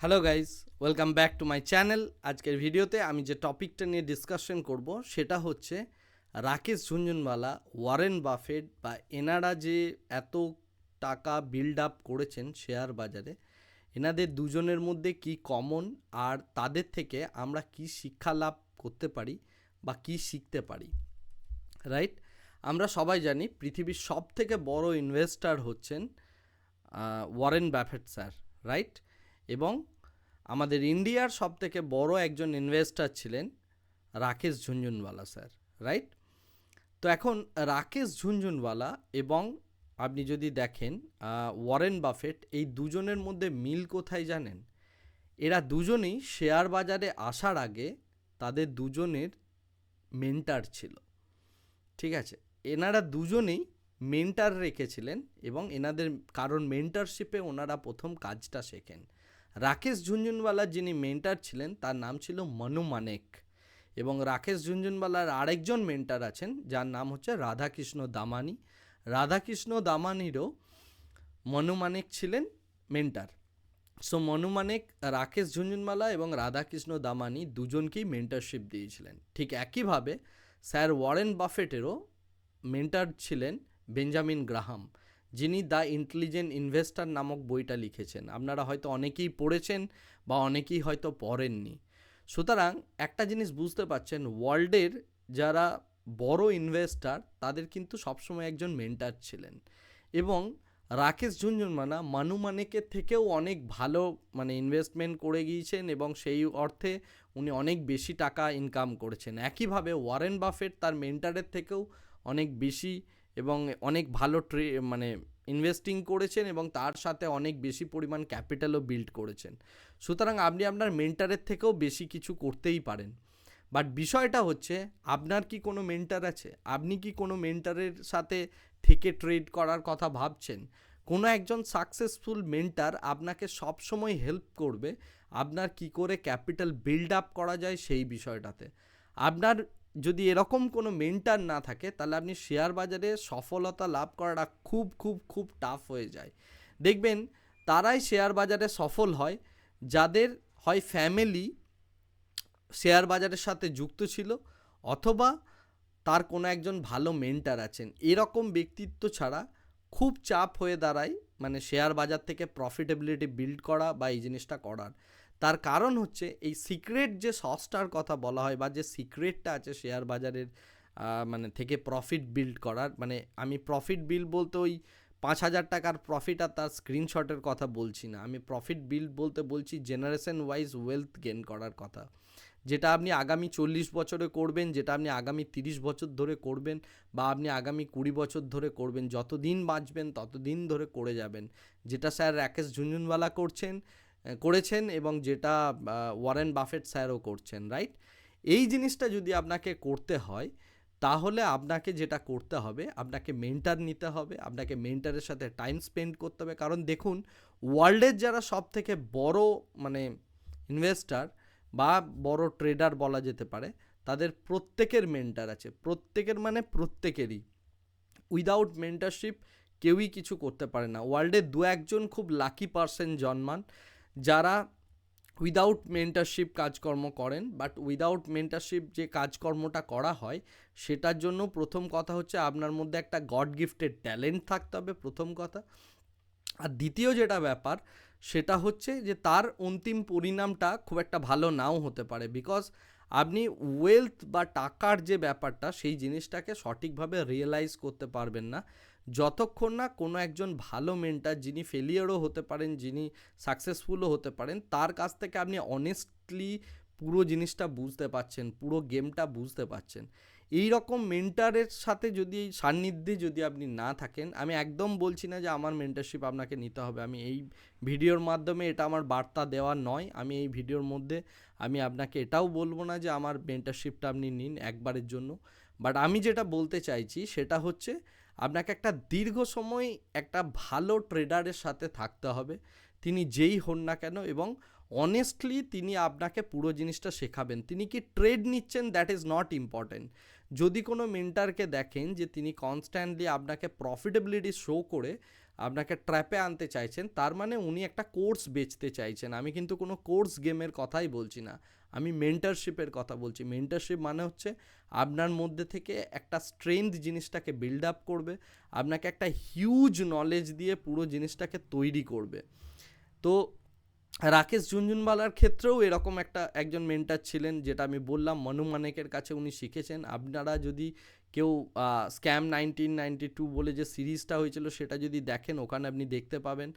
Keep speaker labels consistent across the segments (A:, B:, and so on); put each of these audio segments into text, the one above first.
A: Hello guys welcome back to my channel আজকের ভিডিওতে আমি যে টপিকটা নিয়ে ডিসকাশন করব, সেটা হচ্ছে রাকেশ ঝুনঝুনওয়ালা, ওয়ারেন বাফেট বা এনারা যে এত টাকা বিল্ড আপ করেছেন শেয়ার বাজারে, এনাদের দুজনের মধ্যে কি কমন আর তাদের থেকে আমরা কি শিক্ষা লাভ করতে পারি বা কি শিখতে পারি রাইট আমরা সবাই জানি পৃথিবীর সব থেকে বড় ইনভেস্টার হচ্ছেন ওয়ারেন ব্যাফেট স্যার রাইট এবং আমাদের ইন্ডিয়ার সব থেকে বড় একজন ইনভেস্টার ছিলেন রাকেশ ঝুনঝুনওয়ালা স্যার রাইট তো এখন রাকেশ ঝুনঝুনওয়ালা এবং আপনি যদি দেখেন ওয়ারেন বাফেট এই দুজনের মধ্যে মিল কোথায় জানেন? এরা দুজনেই শেয়ার বাজারে আসার আগে তাদের দুজনের মেন্টার ছিল, ঠিক আছে? এনারা দুজনেই মেন্টার রেখেছিলেন এবং এনাদের কারণ মেন্টারশিপে ওনারা প্রথম কাজটা শেখেন। রাকেশ ঝুনঝুনওয়ালা যিনি মেন্টার ছিলেন, তার নাম ছিল মনু মানেক। এবং রাকেশ ঝুনঝুনওয়ালার আরেকজন মেন্টার আছেন, যার নাম হচ্ছে রাধাকৃষ্ণ দামানি। রাধাকৃষ্ণ দামানিরও মনু মানেক ছিলেন মেন্টার। সো মনু মানেক, রাকেশ ঝুনঝুনওয়ালা এবং রাধাকৃষ্ণ দামানি দুজনকেই মেন্টারশিপ দিয়েছিলেন। ঠিক একইভাবে স্যার ওয়ারেন বাফেটেরও মেন্টার ছিলেন বেঞ্জামিন গ্রাহাম। যিনি দ্য ইন্টেলিজেন্ট ইনভেস্টার নামক বইটা লিখেছেন। আপনারা হয়তো অনেকেই পড়েছেন বা অনেকেই হয়তো পড়েননি। সুতরাং একটা জিনিস বুঝতে পারছেন, ওয়ার্ল্ডের যারা বড় ইনভেস্টার, তাদের কিন্তু সবসময় একজন মেন্টার ছিলেন। এবং রাকেশ ঝুনঝুনমানা মানু মানেকের থেকেও অনেক ভালো মানে ইনভেস্টমেন্ট করে গিয়েছেন এবং সেই অর্থে উনি অনেক বেশি টাকা ইনকাম করেছেন। একইভাবে ওয়ারেন বাফেট তার মেন্টারের থেকেও অনেক বেশি এবং অনেক ভালো ট্রে মানে ইনভেস্টিং করেছেন এবং তার সাথে অনেক বেশি পরিমাণ ক্যাপিটালও বিল্ড করেছেন। সুতরাং আপনি আপনার মেন্টারের থেকেও বেশি কিছু করতেই পারেন। বাট বিষয়টা হচ্ছে, আপনার কি কোনো মেন্টার আছে? আপনি কি কোনো মেন্টারের সাথে থেকে ট্রেড করার কথা ভাবছেন? কোনো একজন সাকসেসফুল মেন্টার আপনাকে সবসময় হেল্প করবে। আপনার কি করে ক্যাপিটাল বিল্ড আপ করা যায় সেই বিষয়টাতে। আপনার যদি এরকম কোনো মেন্টার না থাকে, তাহলে আপনি শেয়ার বাজারে সফলতা লাভ করাটা খুব খুব খুব টাফ হয়ে যায়। দেখবেন তারাই শেয়ার বাজারে সফল হয়, যাদের হয় ফ্যামিলি শেয়ার বাজারের সাথে যুক্ত ছিল, অথবা তার কোনো একজন ভালো মেন্টার আছেন। এরকম ব্যক্তিত্ব ছাড়া খুব চাপ হয়ে দাঁড়ায় মানে শেয়ার বাজার থেকে প্রফিটেবিলিটি বিল্ড করা বা এই জিনিসটা করার। তার কারণ হচ্ছে এই সিক্রেট যে সসটার কথা বলা হয় বা যে সিক্রেটটা আছে শেয়ার বাজারের মানে থেকে প্রফিট বিল্ড করার মানে আমি প্রফিট বিল বলতে ওই পাঁচ হাজার টাকার প্রফিট আর তার স্ক্রিনশটের কথা বলছি না। আমি প্রফিট বিল্ড বলতে বলছি জেনারেশন ওয়াইজ ওয়েলথ গেন করার কথা। যেটা আপনি আগামী চল্লিশ বছরে করবেন, যেটা আপনি আগামী তিরিশ বছর ধরে করবেন বা আপনি আগামী কুড়ি বছর ধরে করবেন, যতদিন বাঁচবেন ততদিন ধরে করে যাবেন। যেটা স্যার রাকেশ ঝুনঝুনওয়ালা করছেন করেছেন এবং যেটা ওয়ারেন বাফেট স্যারও করছেন রাইট এই জিনিসটা যদি আপনাকে করতে হয়, তাহলে আপনাকে যেটা করতে হবে, আপনাকে মেন্টার নিতে হবে, আপনাকে মেন্টারের সাথে টাইম স্পেন্ড করতে হবে। কারণ দেখুন ওয়ার্ল্ডের যারা সব থেকে বড় মানে ইনভেস্টার বা বড় ট্রেডার বলা যেতে পারে, তাদের প্রত্যেকের মেন্টার আছে। প্রত্যেকের মানে প্রত্যেকেরই। উইদাউট মেন্টারশিপ কেউই কিছু করতে পারে না। ওয়ার্ল্ডে দু একজন খুব লাকি পার্সন জন্মান। যারা উইদাউট মেন্টারশিপ কাজকর্ম করেন বাট উইদাউট মেন্টারশিপ যে কাজকর্মটা করা হয়, সেটার জন্য প্রথম কথা হচ্ছে আপনার মধ্যে একটা গড গিফটেড ট্যালেন্ট থাকতে হবে প্রথম কথা। আর দ্বিতীয় যেটা ব্যাপার, সেটা হচ্ছে যে তার অন্তিম পরিণামটা খুব একটা ভালো নাও হতে পারে বিকজ আপনি ওয়েলথ বা টাকার যে ব্যাপারটা, সেই জিনিসটাকে সঠিকভাবে রিয়েলাইজ করতে পারবেন না। যতক্ষণ না কোনো একজন ভালো মেন্টার যিনি ফেলিয়ারও হতে পারেন, যিনি সাকসেসফুলও হতে পারেন, তার কাছ থেকে আপনি অনেস্টলি পুরো জিনিসটা বুঝতে পারছেন, পুরো গেমটা বুঝতে পারছেন। এই রকম মেন্টারের সাথে যদি এই সান্নিধ্যে যদি আপনি না থাকেন, আমি একদম বলছি না যে আমার মেন্টারশিপ আপনাকে নিতে হবে। আমি এই ভিডিওর মাধ্যমে এটা আমার বার্তা দেওয়া নয়। আমি এই ভিডিওর মধ্যে আমি আপনাকে এটাও বলব না যে আমার মেন্টারশিপটা আপনি নিন একবারের জন্য। বাট আমি যেটা বলতে চাইছি সেটা হচ্ছে আপনাকে একটা দীর্ঘ সময় একটা ভালো ট্রেডারের সাথে থাকতে হবে। তিনি যেই হন না কেন এবং অনেস্টলি তিনি আপনাকে পুরো জিনিসটা শেখাবেন। তিনি কি ট্রেড নিচ্ছেন দ্যাট ইজ নট ইম্পর্ট্যান্ট যদি কোনো মেন্টারকে দেখেন যে তিনি কনস্ট্যান্টলি আপনাকে প্রফিটেবিলিটি শো করে আপনাকে ট্র্যাপে আনতে চাইছেন, তার মানে উনি একটা কোর্স বেচতে চাইছেন। আমি কিন্তু কোনো কোর্স গেমের কথাই বলছি না। আমি মেন্টারশিপের কথা বলছি। মেন্টারশিপ মানে হচ্ছে আপনার মধ্যে থেকে একটা স্ট্রেংথ জিনিসটাকে বিল্ড আপ করবে, আপনাকে একটা হিউজ নলেজ দিয়ে পুরো জিনিসটাকে তৈরি করবে। তো রাকেশ ঝুনঝুনওয়ালার ক্ষেত্রেও এরকম একটা একজন মেন্টার ছিলেন, যেটা আমি বললাম, মনু মানেকের কাছে উনি শিখেছেন। আপনারা যদি কেউ স্ক্যাম নাইনটিন নাইনটি টু বলে যে সিরিজটা হয়েছিল, সেটা যদি দেখেন, ওখানে আপনি দেখতে পাবেন।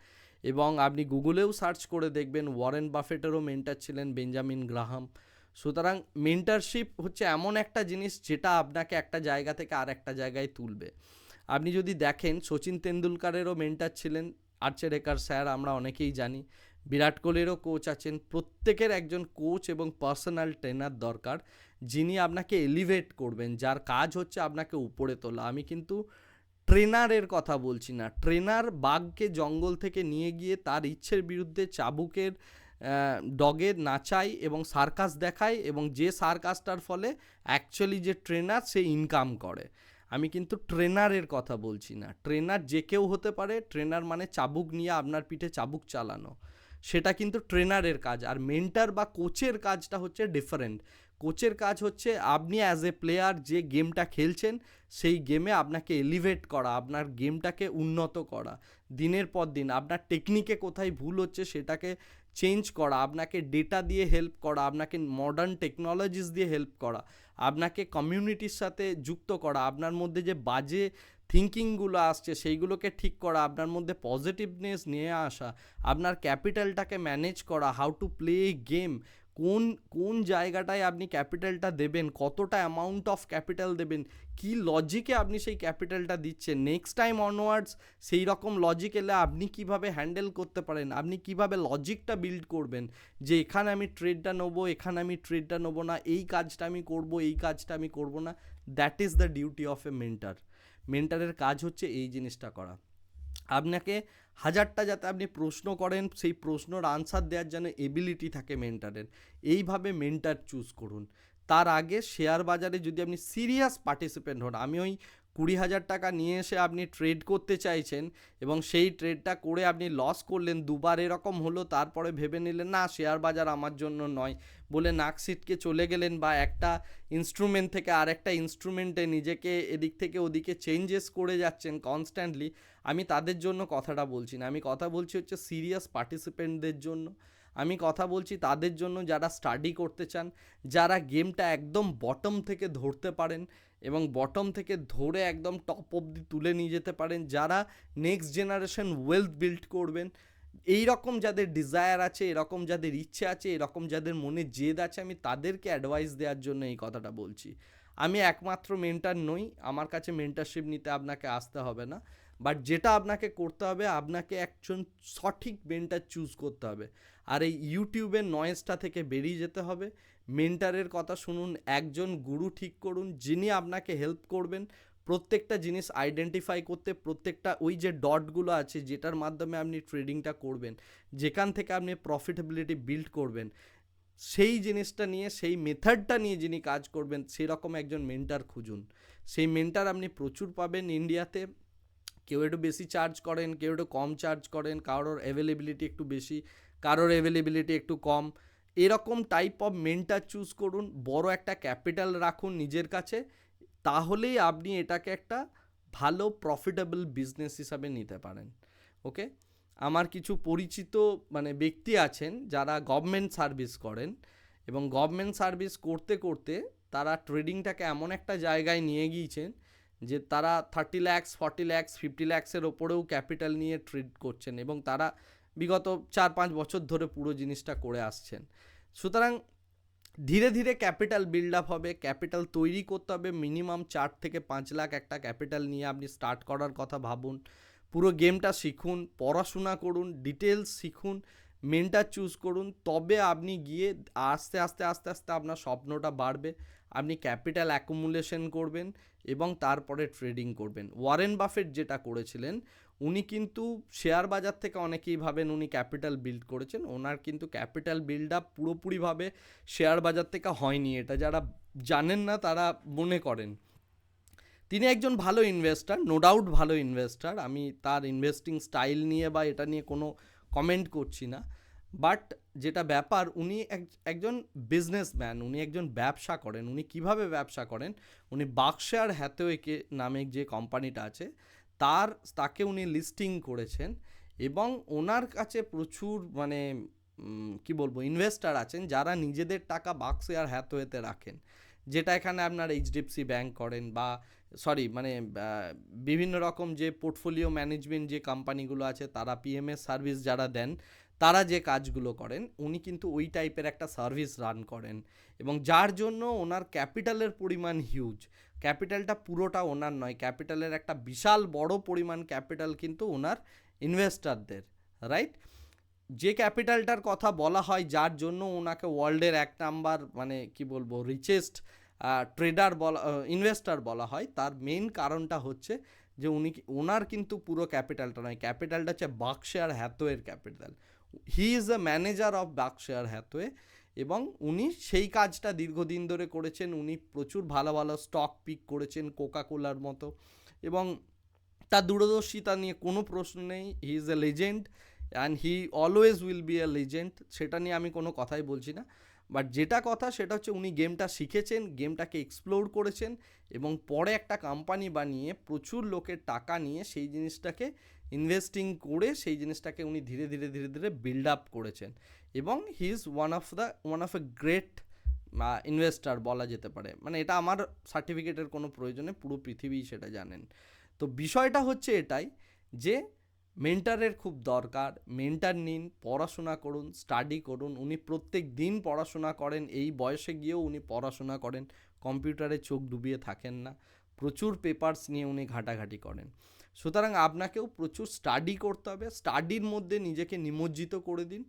A: এবং আপনি গুগলেও সার্চ করে দেখবেন, ওয়ারেন বাফেটেরও মেন্টার ছিলেন বেঞ্জামিন গ্রাহাম। সুতরাং মেন্টারশিপ হচ্ছে এমন একটা জিনিস যেটা আপনাকে একটা জায়গা থেকে আর একটা জায়গায় তুলবে। আপনি যদি দেখেন, সচিন তেন্ডুলকারেরও মেন্টার ছিলেন আর্চেরেকার স্যার, আমরা অনেকেই জানি। বিরাট কোহলিরও কোচ আছেন, প্রত্যেকের একজন কোচ এবং পার্সোনাল ট্রেনার দরকার, যিনি আপনাকে এলিভেট করবেন, যার কাজ হচ্ছে আপনাকে উপরে তোলা। আমি কিন্তু ট্রেনারের কথা বলছি না। ট্রেনার বাঘকে জঙ্গল থেকে নিয়ে গিয়ে তার ইচ্ছের বিরুদ্ধে চাবুকের ডগে নাচায় এবং সার্কাস দেখায় এবং যে সার্কাসটার ফলে অ্যাকচুয়ালি যে ট্রেনার সে ইনকাম করে। আমি কিন্তু ট্রেনারের কথা বলছি না। ট্রেনার যে কেউ হতে পারে, ট্রেনার মানে চাবুক নিয়ে আপনার পিঠে চাবুক চালানো। সেটা কিন্তু ট্রেনারের কাজ। আর মেন্টার বা কোচের কাজটা হচ্ছে ডিফারেন্ট কোচের কাজ হচ্ছে আপনি অ্যাজ এ প্লেয়ার যে গেমটা খেলছেন, সেই গেমে আপনাকে এলিভেট করা, আপনার গেমটাকে উন্নত করা। দিনের পর দিন আপনার টেকনিকে কোথায় ভুল হচ্ছে সেটাকে চেঞ্জ করা, আপনাকে ডেটা দিয়ে হেল্প করা, আপনাকে মডার্ন টেকনোলজিস দিয়ে হেল্প করা, আপনাকে কমিউনিটির সাথে যুক্ত করা, আপনার মধ্যে যে বাজে থিঙ্কিংগুলো আসছে সেইগুলোকে ঠিক করা, আপনার মধ্যে পজিটিভনেস নিয়ে আসা, আপনার ক্যাপিটালটাকে ম্যানেজ করা হাউ টু প্লে গেম কোন কোন জায়গাটায় আপনি ক্যাপিটালটা দেবেন, কতটা অ্যামাউন্ট অফ ক্যাপিটাল দেবেন, কি লজিকে আপনি সেই ক্যাপিটালটা দিচ্ছেন? নেক্সট টাইম অনওয়ার্ডস সেই রকম লজিক এলে আপনি কীভাবে হ্যান্ডেল করতে পারেন? আপনি কীভাবে লজিকটা বিল্ড করবেন? যে এখানে আমি ট্রেডটা নেব, এখানে আমি ট্রেডটা নেব না, এই কাজটা আমি করব, এই কাজটা আমি করব না that is the duty of a mentor মেন্টারের কাজ হচ্ছে এই জিনিসটা করা। আপনাকে হাজারটা যাতে আপনি প্রশ্ন করেন, সেই প্রশ্নর আনসার দেওয়ার যেন এবিলিটি থাকে মেন্টারের এইভাবে মেন্টার চুজ করুন। তার আগে শেয়ার বাজারে যদি আপনি সিরিয়াস পার্টিসিপেন্ট হন, আমি ওই কুড়ি হাজার টাকা নিয়ে এসে আপনি ট্রেড করতে চাইছেন এবং সেই ট্রেডটা করে আপনি লস করলেন, দুবার এরকম হলো, তারপরে ভেবে নিলেন, না শেয়ার বাজার আমার জন্য নয়। বলে নাক সিটকে চলে গেলেন বা একটা ইনস্ট্রুমেন্ট থেকে আরেকটা ইনস্ট্রুমেন্টে নিজেকে এদিক থেকে ওদিকে চেঞ্জেস করে যাচ্ছেন কনস্ট্যান্টলি আমি তাদের জন্য কথাটা বলছি না। আমি কথা বলছি হচ্ছে সিরিয়াস পার্টিসিপেন্টদের জন্য। আমি কথা বলছি তাদের জন্য যারা স্টাডি করতে চান, যারা গেমটা একদম বটম থেকে ধরতে পারেন এবং বটম থেকে ধরে একদম টপ অবধি তুলে নিয়ে যেতে পারেন, যারা নেক্সট জেনারেশন ওয়েলথ বিল্ড করবেন এই রকম যাদের ডিজায়ার আছে, এরকম যাদের ইচ্ছে আছে, এরকম যাদের মনে জেদ আছে, আমি তাদেরকে অ্যাডভাইস দেওয়ার জন্য এই কথাটা বলছি। আমি একমাত্র মেন্টার নই, আমার কাছে মেন্টারশিপ নিতে আপনাকে আসতে হবে না। বাট যেটা আপনাকে করতে হবে, আপনাকে একজন সঠিক মেন্টার চুজ করতে হবে। আর এই ইউটিউবের নয়েজটা থেকে বেরিয়ে যেতে হবে। মেন্টারের কথা শুনুন, একজন গুরু ঠিক করুন, যিনি আপনাকে হেল্প করবেন। প্রত্যেকটা জিনিস আইডেন্টিফাই করতে, প্রত্যেকটা ওই যে ডটগুলো আছে, যেটার মাধ্যমে আপনি ট্রেডিংটা করবেন, যেখান থেকে আপনি প্রফিটেবিলিটি বিল্ড করবেন। সেই জিনিসটা নিয়ে, সেই মেথডটা নিয়ে যিনি কাজ করবেন, সেরকম একজন মেন্টার খুঁজুন। সেই মেন্টার আপনি প্রচুর পাবেন ইন্ডিয়াতে কেউ একটু বেশি চার্জ করেন, কেউ একটু কম চার্জ করেন, কারোর অ্যাভেলেবিলিটি একটু বেশি, কারোর অ্যাভেলেবিলিটি একটু কম। এরকম টাইপ অফ মেন্টার চুজ করুন, বড় একটা ক্যাপিটাল রাখুন নিজের কাছে, তাহলেই আপনি এটাকে একটা ভালো প্রফিটেবল বিজনেস হিসাবে নিতে পারেন। ওকে আমার কিছু পরিচিত মানে ব্যক্তি আছেন যারা গভর্নমেন্ট সার্ভিস করেন এবং গভর্নমেন্ট সার্ভিস করতে করতে তারা ট্রেডিংটাকে এমন একটা জায়গায় নিয়ে গিয়েছেন যে তারা thirty lakhs forty lakhs fifty ল্যাক্সের ওপরেও ক্যাপিটাল নিয়ে ট্রেড করছেন এবং তারা বিগত চার পাঁচ বছর ধরে পুরো জিনিসটা করে আসছেন। সুতরাং ধীরে ধীরে ক্যাপিটাল বিল্ড আপ হবে ক্যাপিটাল তৈরি করতে হবে মিনিমাম চার থেকে পাঁচ লাখ একটা ক্যাপিটাল নিয়ে আপনি স্টার্ট করার কথা ভাবুন। পুরো গেমটা শিখুন, পড়াশোনা করুন ডিটেলস শিখুন মেন্টার চুজ করুন, তবে আপনি গিয়ে আস্তে আস্তে আস্তে আস্তে আপনার স্বপ্নটা বাড়বে। আপনি ক্যাপিটাল অ্যাকুমুলেশন করবেন এবং তারপরে ট্রেডিং করবেন। ওয়ারেন বাফেট যেটা করেছিলেন, উনি কিন্তু শেয়ার বাজার থেকে অনেকেই ভাবেন উনি ক্যাপিটাল বিল্ড করেছেন। ওনার কিন্তু ক্যাপিটাল বিল্ড আপ পুরোপুরিভাবে শেয়ার বাজার থেকে হয়নি। এটা যারা জানেন না তারা মনে করেন। তিনি একজন ভালো ইনভেস্টার নো ডাউট ভালো ইনভেস্টার আমি তার ইনভেস্টিং স্টাইল নিয়ে বা এটা নিয়ে কোনো কমেন্ট করছি না। বাট যেটা ব্যাপার, উনি এক- একজন বিজনেসম্যান উনি একজন ব্যবসা করেন, উনি কীভাবে ব্যবসা করেন, উনি বাক্সার হ্যাথওয়েকে নামে যে কোম্পানিটা আছে, তার, তাকে উনি লিস্টিং করেছেন এবং ওনার কাছে প্রচুর মানে কি বলব ইনভেস্টার আছেন যারা নিজেদের টাকা বাক্সেয়ার হ্যাথওয়েতে রাখেন। যেটা এখানে আপনার এইচডিএফসি ব্যাংক করেন বা সরি মানে বিভিন্ন রকম যে পোর্টফোলিও ম্যানেজমেন্ট যে কোম্পানিগুলো আছে, তারা পিএমএস সার্ভিস যারা দেন তারা যে কাজগুলো করেন, উনি কিন্তু ওই টাইপের একটা সার্ভিস রান করেন। এবং যার জন্য ওনার ক্যাপিটালের পরিমাণ হিউজ ক্যাপিটালটা পুরোটা ওনার নয়, ক্যাপিটালের একটা বিশাল বড় পরিমাণ ক্যাপিটাল কিন্তু ওনার ইনভেস্টারদের রাইট যে ক্যাপিটালটার কথা বলা হয়, যার জন্য ওনাকে ওয়ার্ল্ডের এক নাম্বার মানে কি বলব রিচেস্ট ট্রেডার বলা ইনভেস্টার বলা হয়। তার মেন কারণটা হচ্ছে যে উনি, ওনার কিন্তু পুরো ক্যাপিটালটা নয়। ক্যাপিটালটা হচ্ছে বাক্সে আর হ্যাথওয়ের capital. He is the manager of Berkshire Hathaway এবং উনি সেই কাজটা দীর্ঘদিন ধরে করেছেন। উনি প্রচুর ভালো ভালো স্টক পিক করেছেন কোকা কোলার মতো এবং তার দূরদর্শিতা নিয়ে কোনো প্রশ্ন নেই। He is a legend and he always will be a legend সেটা নিয়ে আমি কোনো কথাই বলছি না। বাট যেটা কথা সেটা হচ্ছে উনি গেমটা শিখেছেন, গেমটাকে এক্সপ্লোর করেছেন এবং পরে একটা কোম্পানি বানিয়ে প্রচুর লোকের টাকা নিয়ে সেই জিনিসটাকে ইনভেস্টিং করে সেই জিনিসটাকে উনি ধীরে ধীরে ধীরে ধীরে বিল্ড আপ করেছেন। এবং he is one of the one of a great investor বলা যেতে পারে। মানে এটা আমার সার্টিফিকেটের কোনো প্রয়োজনে পুরো পৃথিবী সেটা জানেন। তো বিষয়টা হচ্ছে এটাই যে মেন্টারের খুব দরকার। মেন্টার নিন, পড়াশোনা করুন স্টাডি করুন। উনি প্রত্যেক দিন পড়াশোনা করেন। এই বয়সে গিয়েও উনি পড়াশোনা করেন। কম্পিউটারে চোখ ডুবিয়ে থাকেন না। প্রচুর পেপার্স নিয়ে উনি ঘাটাঘাটি করেন। সুতরাং আপনাকেও প্রচুর স্টাডি করতে হবে স্টাডির মধ্যে নিজেকে নিমজ্জিত করে দিন।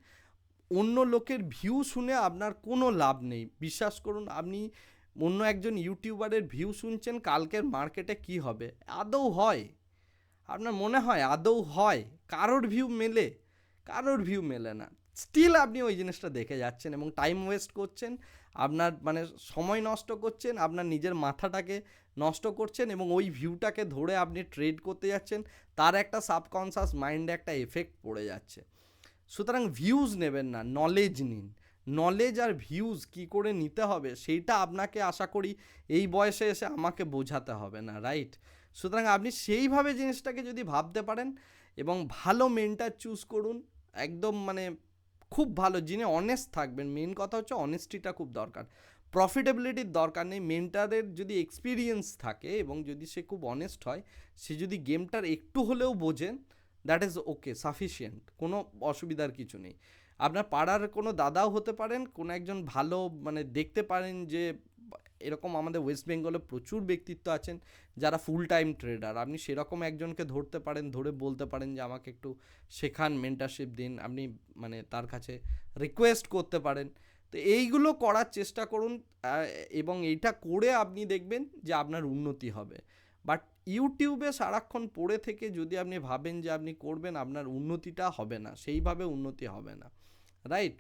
A: অন্য লোকের ভিউ শুনে আপনার কোনো লাভ নেই। বিশ্বাস করুন, আপনি অন্য একজন ইউটিউবারের ভিউ শুনছেন, কালকের মার্কেটে কি হবে? আদৌ হয়। আপনার মনে হয় আদৌ হয়? কারোর ভিউ মেলে? কারোর ভিউ মেলে না। স্টিল আপনি ওই জিনিসটা দেখে যাচ্ছেন এবং টাইম ওয়েস্ট করছেন। আপনার মানে সময় নষ্ট করছেন, আপনার নিজের মাথাটাকে নষ্ট করছেন এবং ওই ভিউটাকে ধরে আপনি ট্রেড করতে যাচ্ছেন, তার একটা সাবকনসাস মাইন্ডে একটা এফেক্ট পড়ে যাচ্ছে। সুতরাং ভিউজ নেবেন না নলেজ নিন। নলেজ আর ভিউজ কি করে নিতে হবে সেইটা আপনাকে আশা করি এই বয়সে এসে আমাকে বোঝাতে হবে না রাইট সুতরাং আপনি সেইভাবে জিনিসটাকে যদি ভাবতে পারেন এবং ভালো মেন্টার চুজ করুন, একদম মানে খুব ভালো, যিনি অনেস্ট থাকবেন। মেন কথা হচ্ছে অনেস্টিটা খুব দরকার। প্রফিটেবিলিটির দরকার নেই। মেন্টারের যদি এক্সপিরিয়েন্স থাকে এবং যদি সে খুব অনেস্ট হয়, সে যদি গেমটার একটু হলেও বোঝেন দ্যাট ইজ ওকে সাফিসিয়েন্ট কোনো অসুবিধার কিছু নেই। আপনার পাড়ার কোনো দাদাও হতে পারেন, কোনো একজন ভালো মানে দেখতে পারেন যে এরকম আমাদের ওয়েস্ট বেঙ্গলে প্রচুর ব্যক্তিত্ব আছেন, যারা ফুল টাইম ট্রেডার আপনি সেরকম একজনকে ধরতে পারেন, ধরে বলতে পারেন যে আমাকে একটু শেখান মেন্টারশিপ দিন, আপনি মানে তার কাছে রিকোয়েস্ট করতে পারেন। তো এইগুলো করার চেষ্টা করুন এবং এইটা করে আপনি দেখবেন যে আপনার উন্নতি হবে। বাট ইউটিউবে সারাক্ষণ পড়ে থেকে যদি আপনি ভাবেন যে আপনি করবেন, আপনার উন্নতিটা হবে না, সেইভাবে উন্নতি হবে না। রাইট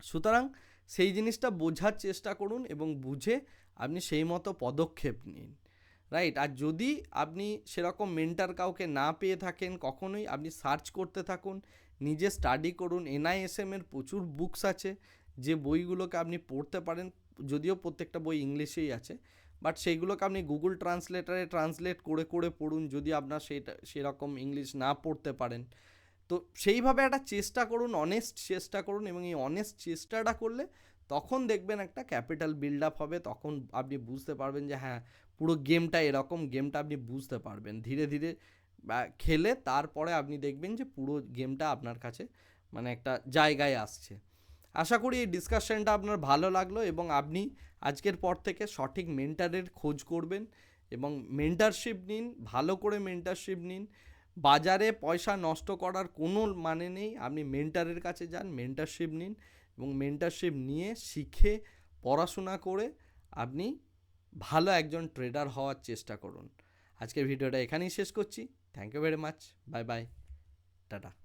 A: সুতরাং সেই জিনিসটা বোঝার চেষ্টা করুন এবং বুঝে আপনি সেই মতো পদক্ষেপ নিন রাইট আর যদি আপনি সেরকম মেন্টার কাউকে না পেয়ে থাকেন, কখনোই আপনি সার্চ করতে থাকুন, নিজে স্টাডি করুন এনআইএসএম এর প্রচুর বুকস আছে, যে বইগুলোকে আপনি পড়তে পারেন, যদিও প্রত্যেকটা বই ইংলিশেই আছে বাট সেইগুলোকে আপনি গুগল ট্রান্সলেটারে ট্রান্সলেট করে করে পড়ুন, যদি আপনার সেটা, সেরকম ইংলিশ না পড়তে পারেন। তো সেইভাবে একটা চেষ্টা করুন অনেস্ট চেষ্টা করুন এবং এই অনেস্ট চেষ্টাটা করলে তখন দেখবেন একটা ক্যাপিটাল বিল্ড আপ হবে, তখন আপনি বুঝতে পারবেন যে হ্যাঁ পুরো গেমটা এরকম গেমটা আপনি বুঝতে পারবেন। ধীরে ধীরে খেলে তারপরে আপনি দেখবেন যে পুরো গেমটা আপনার কাছে মানে একটা জায়গায় আসছে। আশা করি এই ডিসকাশনটা আপনার ভালো লাগল এবং আপনি আজকের পর থেকে সঠিক মেন্টারের খোঁজ করবেন এবং মেন্টারশিপ নিন, ভালো করে মেন্টারশিপ নিন বাজারে পয়সা নষ্ট করার কোনো মানে নেই। আপনি মেন্টারের কাছে যান মেন্টারশিপ নিন এবং মেন্টারশিপ নিয়ে শিখে, পড়াশোনা করে আপনি ভালো একজন ট্রেডার হওয়ার চেষ্টা করুন। আজকের ভিডিওটা এখানেই শেষ করছি। Thank you very much bye bye tata